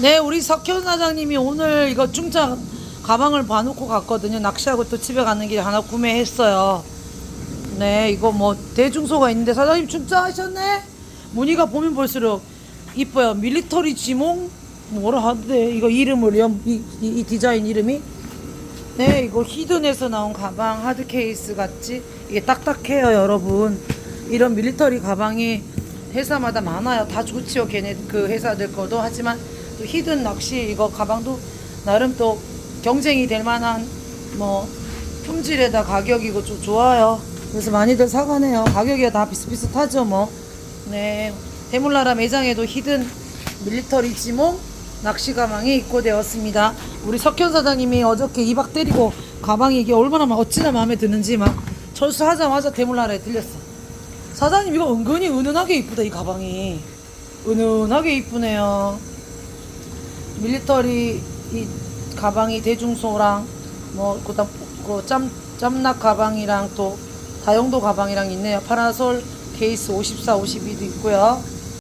네, 우리 석현 사장님이 오늘 이거 중장 가방을 봐놓고 갔거든요. 낚시하고 또 집에 가는 길에 하나 구매했어요. 네, 이거 뭐 대중소가 있는데 사장님 중장하셨네? 무늬가 보면 볼수록 이뻐요. 밀리터리 지몽 뭐라 하는데 이거 이름을 연- 이, 이, 이 디자인 이름이 네, 이거 히든에서 나온 가방 하드 케이스 같지? 이게 딱딱해요, 여러분. 이런 밀리터리 가방이 회사마다 많아요. 다 좋지요, 걔네 그 회사들 거도. 하지만 또 히든 낚시 이거 가방도 나름 또 경쟁이 될 만한 뭐 품질에다 가격이고 좀 좋아요. 그래서 많이들 사가네요. 가격이 다 비슷비슷하죠, 뭐. 네. 대물나라 매장에도 히든 밀리터리 지몽 낚시 가방이 입고되었습니다. 우리 석현 사장님이 어저께 2박 때리고 가방이 이게 얼마나 마- 어찌나 마음에 드는지 막 철수하자마자 대물나라에 들렸어. 사장님 이거 은근히 은은하게 이쁘다 이 가방이. 은은하게 이쁘네요. 밀리터리 이 가방이 대중소랑 뭐 그다음 그 짬 짬낙 가방이랑 또 다용도 가방이랑 있네요. 파라솔 케이스 54, 52도 있고요.